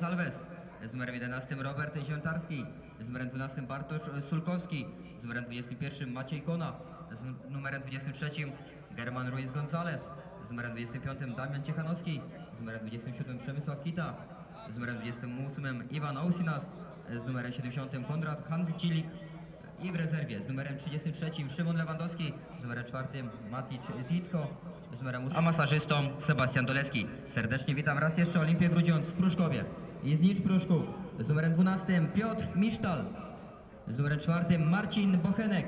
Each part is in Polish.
Salves, z numerem 11 Robert Ziętarski, z numerem 12 Bartosz Sulkowski, z numerem 21 Maciej Kona, z numerem 23 German Ruiz Gonzalez, z numerem 25 Damian Ciechanowski, z numerem 27 Przemysław Kita, z numerem 28 Iwan Ousinas, z numerem 70 Konrad Handcilik i w rezerwie z numerem 33 Szymon Lewandowski, z numerem 4 Matic Zitko, z numerem a masażystą Sebastian Doleski. Serdecznie witam raz jeszcze Olimpię Grudziądz w Pruszkowie i Znicz Pruszków. Z numerem 12 Piotr Misztal, z numerem 4 Marcin Bochenek,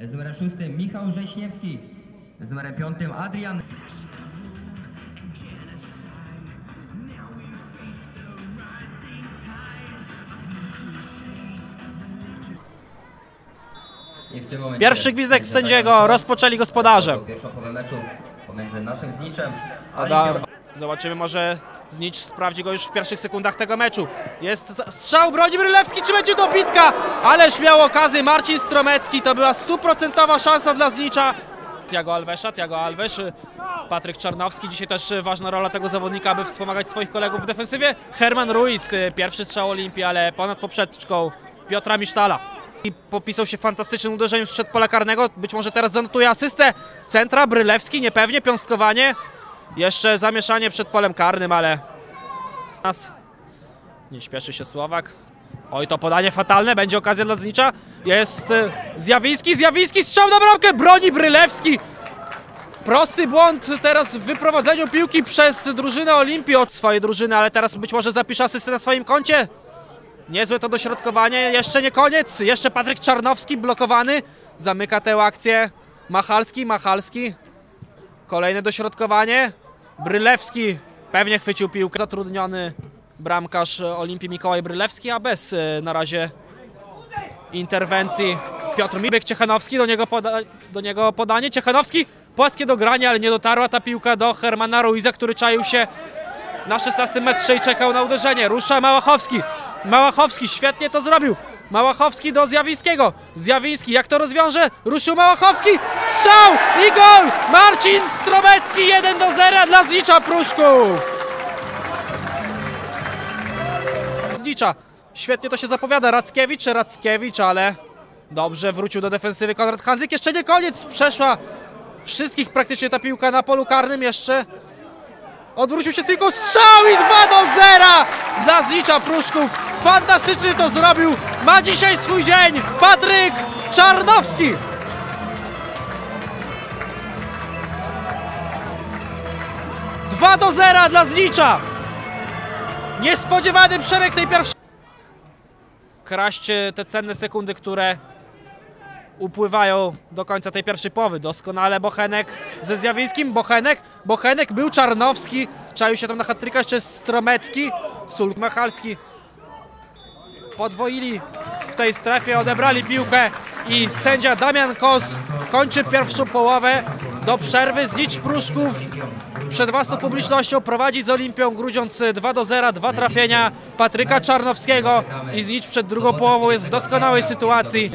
z numerem 6 Michał Rześniewski, z numerem 5 Adrian Pierwszy gwizdek sędziego, rozpoczęli gospodarze. Pierwszą połowę meczu pomiędzy naszym Zniczem a Adar. Olimpią. Zobaczymy, może Znicz sprawdzi go już w pierwszych sekundach tego meczu. Jest za- strzał, broni Brylewski, czy będzie dobitka? Ależ miał okazję Marcin Stromecki, to była stuprocentowa szansa dla Znicza. Tiago Alvesza, Tiago Alves, Patryk Czarnowski, dzisiaj też ważna rola tego zawodnika, aby wspomagać swoich kolegów w defensywie. Herman Ruiz, pierwszy strzał Olimpii, ale ponad poprzeczką Piotra Misztala. I popisał się fantastycznym uderzeniem sprzed pola karnego, być może teraz zanotuje asystę centra, Brylewski, niepewnie, piąstkowanie. Jeszcze zamieszanie przed polem karnym, ale nie śpieszy się Słowak. Oj, to podanie fatalne, będzie okazja dla Znicza. Jest y, Zjawiński, Zjawiński, strzał na bramkę, broni Brylewski. Prosty błąd teraz w wyprowadzeniu piłki przez drużynę Olimpii od swojej drużyny, ale teraz być może zapisze asystę na swoim koncie. Niezłe to dośrodkowanie, jeszcze nie koniec, jeszcze Patryk Czarnowski blokowany. Zamyka tę akcję Machalski, Machalski. Kolejne dośrodkowanie. Brylewski pewnie chwycił piłkę. Zatrudniony bramkarz Olimpii Mikołaj Brylewski, a bez e, na razie interwencji Piotr Mibek Ciechanowski, do niego, poda do niego podanie. Ciechanowski płaskie do grania, ale nie dotarła ta piłka do Hermana Ruiza, który czaił się na 16 metrze i czekał na uderzenie. Rusza Małachowski. Małachowski świetnie to zrobił. Małachowski do Zjawińskiego. Zjawiński jak to rozwiąże? Ruszył Małachowski. Strzał i gol! Marcin Stromecki 1 do 0 dla Znicza Pruszków. Znicza. Świetnie to się zapowiada. Rackiewicz, Rackiewicz, ale dobrze wrócił do defensywy Konrad Hanzyk. Jeszcze nie koniec. Przeszła wszystkich praktycznie ta piłka na polu karnym. Jeszcze Odwrócił się z piłką, strzał i 2 do 0 dla Znicza Pruszków. Fantastycznie to zrobił. Ma dzisiaj swój dzień Patryk Czarnowski. Dwa do 0 dla Znicza. Niespodziewany przebieg tej pierwszej. Kraść te cenne sekundy, które upływają do końca tej pierwszej połowy. Doskonale Bochenek ze Zjawińskim. Bochenek, Bochenek był Czarnowski, czaił się tam na hatryka, jeszcze Stromecki, Sul Machalski. Podwoili w tej strefie, odebrali piłkę i sędzia Damian Kos kończy pierwszą połowę do przerwy. Znicz Pruszków przed własną publicznością prowadzi z Olimpią Grudziądz 2 do 0, dwa trafienia Patryka Czarnowskiego i Znicz przed drugą połową jest w doskonałej sytuacji.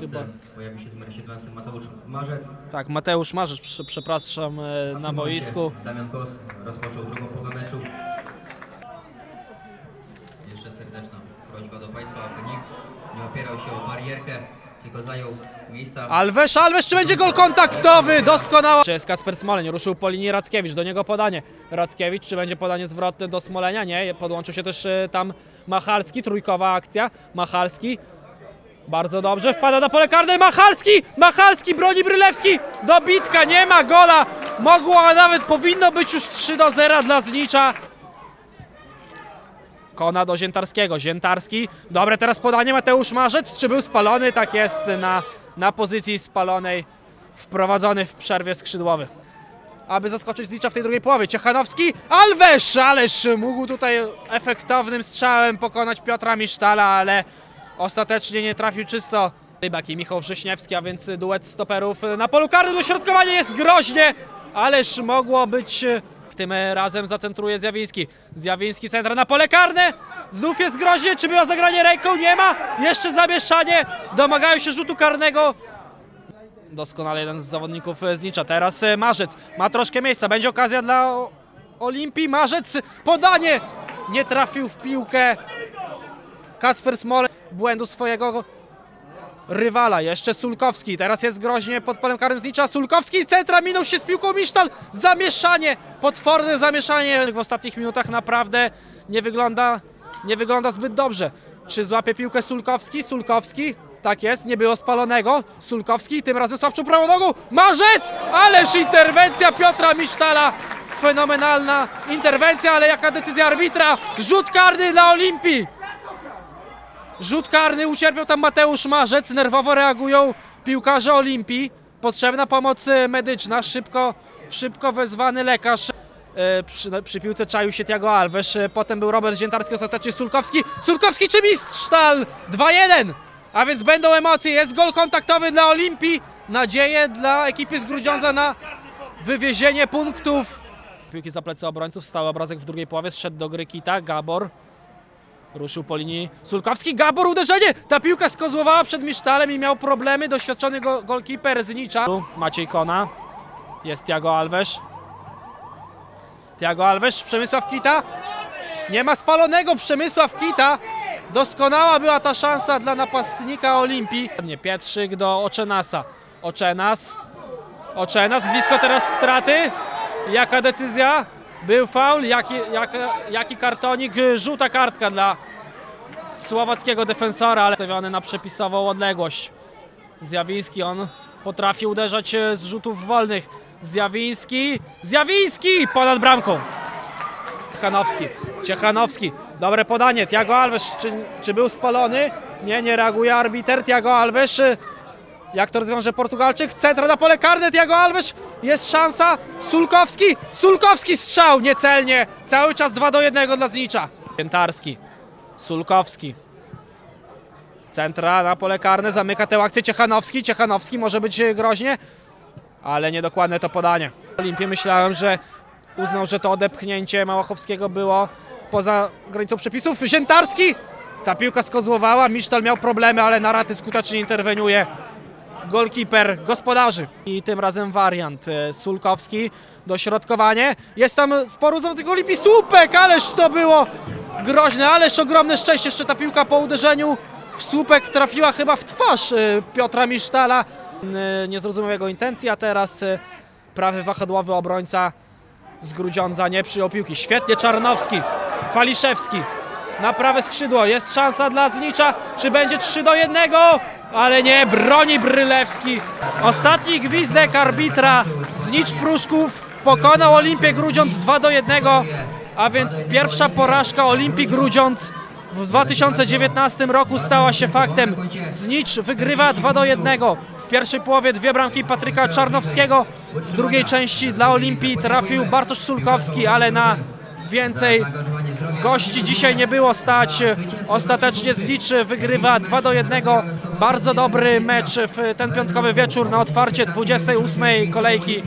Chyba. Pojawi się z numerem 17 Mateusz Marzec. Tak, Mateusz Marzec, prze- przepraszam, e, na boisku. Damian Kos rozpoczął drugą połowę meczu. Jeszcze serdeczna prośba do Państwa, aby nikt nie opierał się o barierkę. Alves, Alves, czy będzie gol kontaktowy? Doskonała. Czy jest Kacper Smoleń, ruszył po linii Rackiewicz, do niego podanie. Rackiewicz, czy będzie podanie zwrotne do Smolenia? Nie, podłączył się też e, tam Machalski, trójkowa akcja. Machalski, bardzo dobrze, wpada na pole karne, Machalski, Machalski, broni Brylewski, dobitka, nie ma gola. Mogło, a nawet powinno być już 3 do 0 dla Znicza. Kona do Ziętarskiego. Ziętarski. Dobre teraz podanie Mateusz Marzec. Czy był spalony? Tak jest na, na pozycji spalonej. Wprowadzony w przerwie skrzydłowy. Aby zaskoczyć Znicza w tej drugiej połowie. Ciechanowski. Alves! Ależ mógł tutaj efektownym strzałem pokonać Piotra Misztala, ale ostatecznie nie trafił czysto. Rybak i Michał Wrześniewski, a więc duet stoperów na polu karnym. Dośrodkowanie jest groźnie, ależ mogło być tym razem zacentruje Zjawiński. Zjawiński centra na pole karne. Znów jest groźnie. Czy było zagranie ręką? Nie ma. Jeszcze zamieszanie. Domagają się rzutu karnego. Doskonale jeden z zawodników e, Znicza. Teraz e, Marzec ma troszkę miejsca. Będzie okazja dla Olimpii. Marzec podanie nie trafił w piłkę. Kacper Smolek błędu swojego rywala. Jeszcze Sulkowski. Teraz jest groźnie pod polem karnym Znicza. Sulkowski centra minął się z piłką Misztal. Zamieszanie, potworne zamieszanie. W ostatnich minutach naprawdę nie wygląda, nie wygląda zbyt dobrze. Czy złapie piłkę Sulkowski? Sulkowski. Tak jest, nie było spalonego. Sulkowski tym razem słabszą prawą nogą. Marzec! Ależ interwencja Piotra Misztala. Fenomenalna interwencja, ale jaka decyzja arbitra? Rzut karny dla Olimpii. Rzut karny ucierpiał tam Mateusz Marzec, nerwowo reagują piłkarze Olimpii. Potrzebna pomoc e, medyczna, szybko, szybko wezwany lekarz. E, Przy, przy piłce czaił się Tiago Alves, e, potem był Robert Ziętarski, ostatecznie Sulkowski. Sulkowski czy Mistrztal? 2-1! A więc będą emocje, jest gol kontaktowy dla Olimpii. Nadzieje dla ekipy z Grudziądza na wywiezienie punktów. Piłki za plecy obrońców, stały obrazek w drugiej połowie, zszedł do gry Kita, Gabor. Ruszył po linii Sulkowski, Gabor uderzenie! Ta piłka skozłowała przed Misztalem i miał problemy doświadczony go, golkiper z Nicza. Tu Maciej Kona, jest Tiago Alves. Tiago Alves, Przemysław Kita. Nie ma spalonego Przemysław Kita. Doskonała była ta szansa dla napastnika Olimpii. Pietrzyk do Oczenasa. Oczenas. Oczenas, blisko teraz straty. Jaka decyzja? Był faul, jaki, jaki kartonik, żółta kartka dla słowackiego defensora, ale stawiony na przepisową odległość. Zjawiński, on potrafi uderzać e, z rzutów wolnych. Zjawiński, Zjawiński ponad bramką. Ciechanowski, Ciechanowski, dobre podanie, Tiago Alves, czy, czy był spalony? Nie, nie reaguje arbiter, Tiago Alves, jak to rozwiąże Portugalczyk? Centra na pole karne, Tiago Alves. Jest szansa. Sulkowski. Sulkowski strzał niecelnie. Cały czas 2 do 1 dla Znicza. Piętarski. Sulkowski. Centra na pole karne. Zamyka tę akcję Ciechanowski. Ciechanowski może być e, groźnie, ale niedokładne to podanie. Olimpie myślałem, że uznał, że to odepchnięcie Małachowskiego było poza granicą przepisów. Ziętarski. Ta piłka skozłowała. Misztal miał problemy, ale na raty skutecznie interweniuje golkiper gospodarzy. I tym razem wariant. e, Sulkowski, dośrodkowanie. Jest tam sporo zawodników Olimpii. Słupek, ależ to było groźne, ależ ogromne szczęście. Jeszcze ta piłka po uderzeniu w słupek trafiła chyba w twarz e, Piotra Misztala. E, Nie zrozumiał jego intencji, a teraz prawy wahadłowy obrońca z Grudziądza nie przyjął piłki. Świetnie Czarnowski, Faliszewski na prawe skrzydło. Jest szansa dla Znicza. Czy będzie 3 do 1? Ale nie, broni Brylewski. Ostatni gwizdek arbitra Znicz Pruszków pokonał Olimpię Grudziądz 2 do 1. A więc pierwsza porażka Olimpii Grudziądz w 2019 roku stała się faktem. Znicz wygrywa 2 do 1. W pierwszej połowie dwie bramki Patryka Czarnowskiego. W drugiej części dla Olimpii trafił Bartosz Sulkowski, ale na więcej gości dzisiaj nie było stać. Ostatecznie Znicz wygrywa 2 do 1. Bardzo dobry mecz w ten piątkowy wieczór na otwarcie 28 kolejki.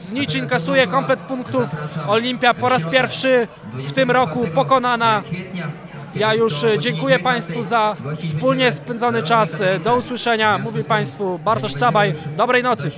Znicz inkasuje komplet punktów. Olimpia po raz pierwszy w tym roku pokonana. Ja już dziękuję Państwu za wspólnie spędzony czas. Do usłyszenia. Mówi Państwu Bartosz Cabaj. Dobrej nocy.